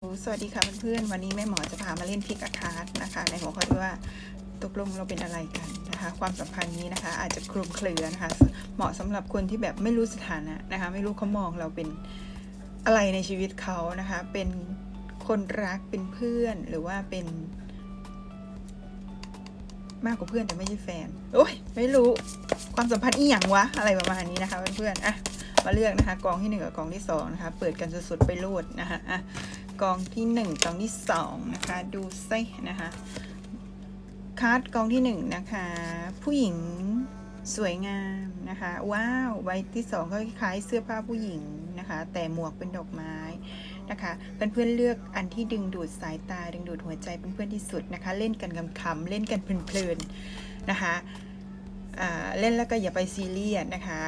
สวัสดีค่ะเพื่อนๆวันนี้แม่หมอจะพามาเล่นพิกอาคาร์ดนะคะ ในหัวข้อที่ว่าตกลงเราเป็นอะไรกันนะคะ ความสัมพันธ์นี้นะคะ อาจจะคลุมเครือนะคะ เหมาะสำหรับคนที่แบบไม่รู้สถานะนะคะ ไม่รู้เขามองเราเป็นอะไรในชีวิตเขานะคะ เป็นคนรักเป็นเพื่อนหรือว่าเป็น มากกว่าเพื่อนแต่ไม่ใช่แฟนโอ้ยไม่รู้ความสัมพันธ์อีหยังวะอะไรประมาณนี้นะคะเพื่อนๆอะมาเลือกนะคะกองที่หนึ่งกับกองที่สองนะคะ เปิดกันสุดๆไปโลดนะคะอะ กองที่หนึ่งกองที่สองนะคะ ดูซินะคะคัดกองที่หนึ่งนะคะ ผู้หญิงสวยงามนะคะ ว้าวใบที่สองก็คล้ายเสื้อผ้าผู้หญิงนะคะ แต่หมวกเป็นดอกไม้นะคะเพื่อนๆเลือกอันที่ดึงดูดสายตา ดึงดูดหัวใจเพื่อนๆที่สุดนะคะ เล่นกันคำๆเล่นกันเพลินๆนะคะเล่นแล้วก็อย่าไปซีเรียสนะคะ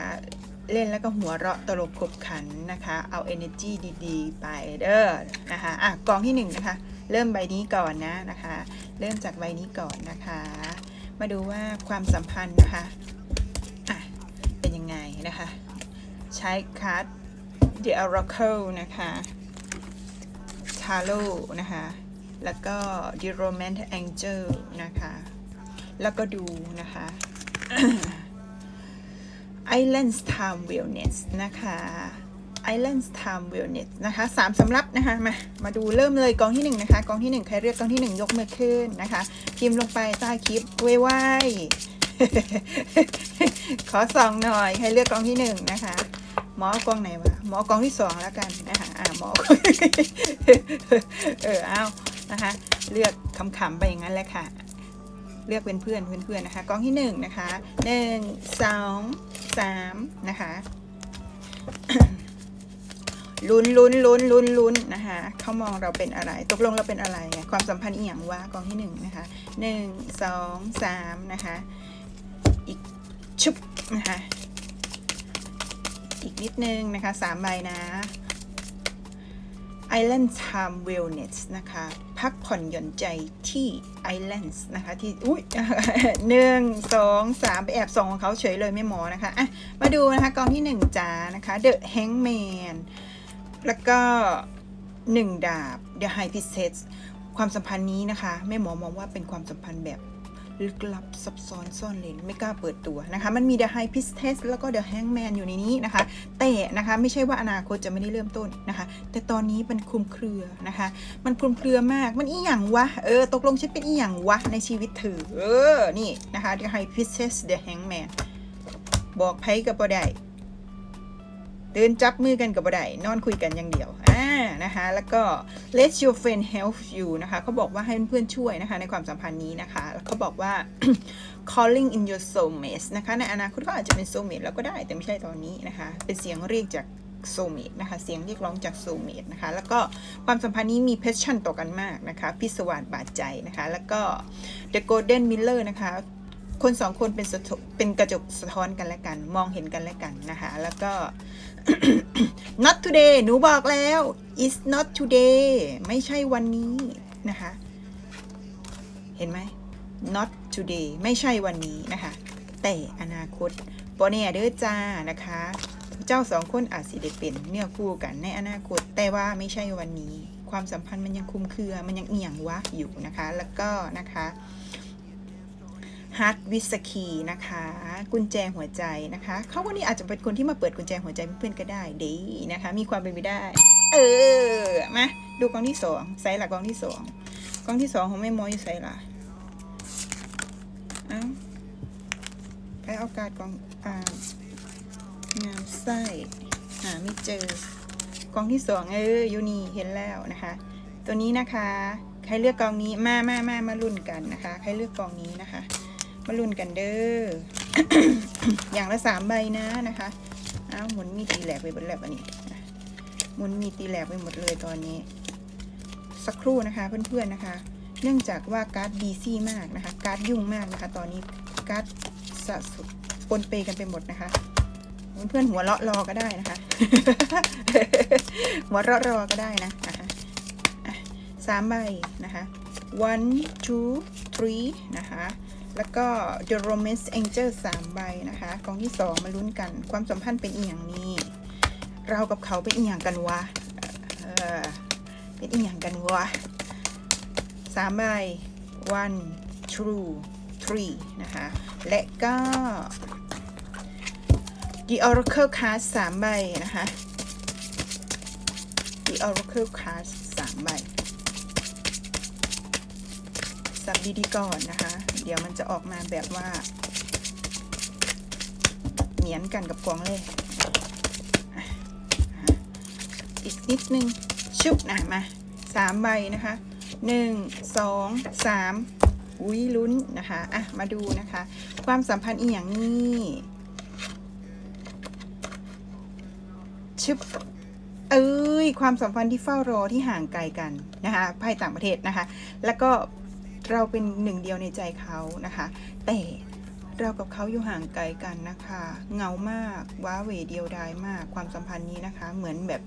เล่นแล้วก็หัวเราะตลกขบขันนะคะ เอา energy ดีๆ ไปเด้อนะคะอะกองที่หนึ่งนะคะ เริ่มใบนี้ก่อนนะนะคะ เริ่มจากใบนี้ก่อนนะคะ มาดูว่าความสัมพันธ์นะคะอะเป็นยังไงนะคะ ใช้คัร์ด The Oracle นะคะ Tarot นะคะ แล้วก็ The Romantic Angel นะคะ แล้วก็ดูนะคะ Islands Time Wellness นะคะ Islands Time Wellness นะคะสามสำรับนะคะ มา มาดูเริ่มเลยกองที่หนึ่งนะคะ กองที่หนึ่งใครเรียกกองที่หนึ่งยกมือขึ้นนะคะ พิมพ์ลงไปใต้คลิปไว้ไว้ขอส่องหน่อย ใครเลือกกองที่หนึ่งนะคะ หมอกองไหนวะ หมอกองที่สองแล้วกันนะคะ อ่าหมอ เออ เอานะคะ เลือกคำๆไปอย่างนั้นแหละค่ะ เลือกเป็นเพื่อนเพื่อนๆนะคะกองที่หนึ่งนะคะหนึ่งสองสามนะคะลุ้นลุ้นลุ้นลุ้นลุ้นนะคะเขามองเราเป็นอะไร ตกลงเราเป็นอะไรไงความสัมพันธ์อีหยังวะกองที่หนึ่งนะคะหนึ่งสองสามนะคะอีกชุบนะคะอีกนิดนึงนะคะสามใบนะ Island Time Wellness นะคะ พักผ่อนหย่อนใจที่ไอแลนด์นะคะ ที่อุ้ยหนึ่งสองสามไปแอบส่องของเขาเฉยเลยไม่หมอนะคะอะมาดูนะคะกองที่หนึ่งจ้านะคะ The Hangman แล้วก็หนึ่งดาบ The High Priestess ความสัมพันธ์นี้นะคะแม่หมอมองว่าเป็นความสัมพันธ์แบบ ลึกลับซับซ้อนซ่อนเลนไม่กล้าเปิดตัวนะคะ มันมี The High Priestess แล้วก็ The Hangman อยู่ในนี้นะคะ แต่นะคะไม่ใช่ว่าอนาคตจะไม่ได้เริ่มต้นนะคะ แต่ตอนนี้มันคลุมเครือนะคะ มันคลุมเครือมากมันอีหยังวะเออตกลงฉันเป็นอีหยังวะในชีวิตเธอเออนี่นะคะ The High Priestess The Hangman บอกไพ่กับบ่ได้เดินจับมือกันกับบ่ได้นอนคุยกันอย่างเดียวอ่านะคะ แล้วก็ let your friend help you นะคะเขาบอกว่าให้เพื่อนๆช่วยนะคะในความสัมพันธ์นี้นะคะแล้วเขาบอกว่า calling in your soulmate นะคะในอนาคตก็อาจจะเป็น soulmate แล้วก็ได้แต่ไม่ใช่ตอนนี้นะคะ เป็นเสียงเรียกจาก soulmate นะคะ เสียงเรียกร้องจาก soulmate นะคะ แล้วก็ความสัมพันธ์นี้มี passion ต่อกันมากนะคะ พิศวาสบาดใจนะคะ แล้วก็ the golden mirror นะคะ คนสองคนเป็นเป็นกระจกสะท้อนกันและกัน มองเห็นกันและกันนะคะ แล้วก็ not today หนูบอกแล้ว is not today ไม่ใช่วันนี้นะคะ เห็นไหม not today ไม่ใช่วันนี้นะคะ แต่อนาคตบอเนี่ยเด้อจ้านะคะ เจ้าสองคนอาจสิได้เป็นเนื้อคู่กันในอนาคต แต่ว่าไม่ใช่วันนี้ ความสัมพันธ์มันยังคุมเครือ มันยังเอียงวะอยู่นะคะ แล้วก็นะคะ ฮัตวิสคีนะคะ กุญแจหัวใจนะคะเขาคนนี้อาจจะเป็นคนที่มาเปิดกุญแจหัวใจเพื่อนก็ได้ดีนะคะ มีความเป็นไปได้ เออมาดูกองที่สองไซส์ละกองที่สองกองที่สองของแม่มอยู่ไซส์ละเอาไปเอาการดกองอ่างามไส้หาไม่เจอกองที่สองเออยูนี่เห็นแล้วนะคะ ตัวนี้นะคะ ใครเลือกกองนี้มามามามารุ่นกันนะคะ ใครเลือกกองนี้นะคะ มารุ่นกันเด้อ อย่างละสามใบนะนะคะ อ้าวหมุนมีตีแหลกไปหมดแล้วอันนี้หมุนมีตีแหลกไปหมดเลยตอนนี้ สักครู่นะคะเพื่อนๆนะคะ เนื่องจากว่าการ์ดบีซี่มากนะคะ การ์ดยุ่งมากนะคะ ตอนนี้การ์ดสะสมปนเปกันไปหมดนะคะเพื่อนๆหัวเราะรอก็ได้นะคะ หัวเราะรอก็ได้นะสามใบนะคะ one two three นะคะ แล้วก็ The Romance Angel 3 ใบนะคะ กองที่ 2 มาลุ้นกัน ความสัมพันธ์เป็นอีหยังนี้ เรากับเขาเป็นอีหยังกันวะเออเป็นอีอย่างกันวะสามใบ one two three นะคะ และก็ The Oracle Card สามใบนะคะ The Oracle Card สามใบ สับดีๆก่อนนะคะ เดี๋ยวมันจะออกมาแบบว่า เหมือนกันกับกวางเลยอีกนิดนึง ชุบนะมาสามใบนะคะหนึ่งสองสามอุ้ยลุ้นนะคะอะมาดูนะคะ ความสัมพันธ์อีกอย่างนี้ชุบเอ้ยความสัมพันธ์ที่เฝ้ารอที่ห่างไกลกันนะคะไพ่ต่างประเทศนะคะ แล้วก็ เราเป็นหนึ่งเดียวในใจเขานะคะ แต่เรากับเขาอยู่ห่างไกลกันนะคะ เงามากว้าเหวเดียวดายมากความสัมพันธ์นี้นะคะ เหมือนแบบ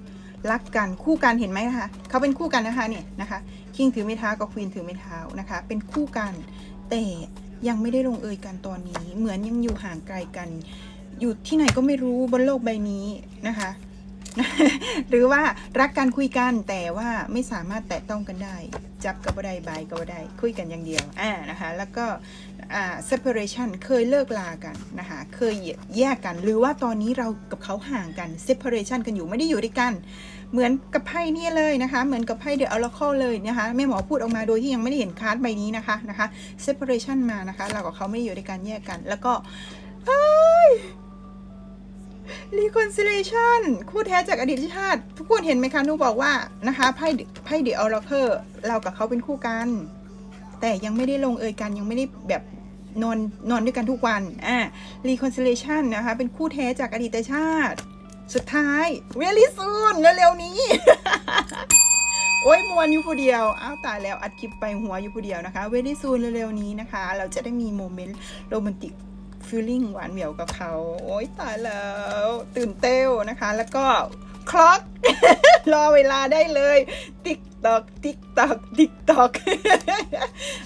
รักกันคู่กันเห็นไหมนะคะเขาเป็นคู่กันนะคะเนี่ยนะคะคิงถือไม้เท้ากับควีนถือไม้เท้านะคะ เป็นคู่กันแต่ยังไม่ได้ลงเอยกันตอนนี้ เหมือนยังอยู่ห่างไกลกัน อยู่ที่ไหนก็ไม่รู้บนโลกใบนี้นะคะ หรือว่ารักกันคุยกันแต่ว่าไม่สามารถแตะต้องกันได้ จับกับบ่ได้บายกับบ่ได้คุยกันอย่างเดียวอ่านะคะแล้วก็อ่า separation เคยเลิกลากันนะคะเคยแยกกัน หรือว่าตอนนี้เรากับเขาห่างกัน separation กันอยู่ไม่ได้อยู่ด้วยกัน เหมือนกับไพ่นี่เลยนะคะ เหมือนกับไพ่ The Oracle เลยนะคะแม่หมอพูดออกมาโดยที่ยังไม่ได้เห็นคาร์ดใบนี้นะคะนะคะ separation มานะคะ เรากับเขาไม่ได้อยู่ด้วยกันแยกกัน แล้วก็เอ้ย reconciliation คู่แท้จากอดีตชาติ ทุกคนเห็นไหมคะหนูบอกว่านะคะไพ่ไพ่เดอะออร์เคอร์เรากับเขาเป็นคู่กัน แต่ยังไม่ได้ลงเอยกันยังไม่ได้แบบนอนนอนด้วยกันทุกวันอ่า reconciliation นะคะ เป็นคู่แท้จากอดีตชาติ สุดท้าย very soon เร็วๆนี้ โอ้ยมวนอยู่ผู้เดียว อ้าวตายแล้วอัดคลิปไปหัวอยู่ผู้เดียวนะคะ very soon เร็วๆนี้นะคะ เราจะได้มีโมเมนต์โรแมนติก ฟีลลิ่งหวานเหวียวกับเขา โอ๊ยตายแล้ว ตื่นเต้วนะคะ แล้วก็คล็อก รอเวลาได้เลย ติ๊กตอก ติ๊กตอก ติ๊กตอก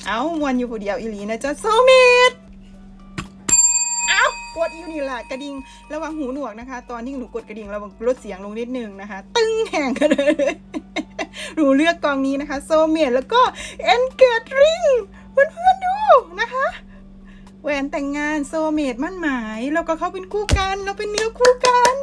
เอามวนอยู่ผู้เดียวอีหลีนะจ๊ะโซเมดเอากดอยู่นี่ล่ะกระดิ่งระวังหูหนวกนะคะ ตอนที่หนูกดกระดิ่งระวังลดเสียงลงนิดนึงนะคะ ตึ้งแห่งกันเลยหนูเลือกกองนี้นะคะ โซเมดแล้วก็เอนเกตริงเพื่อนๆดูนะคะ แหวนแต่งงานโซเมดมั่นหมาย เราก็เขาเป็นคู่กัน เราเป็นเนื้อคู่กัน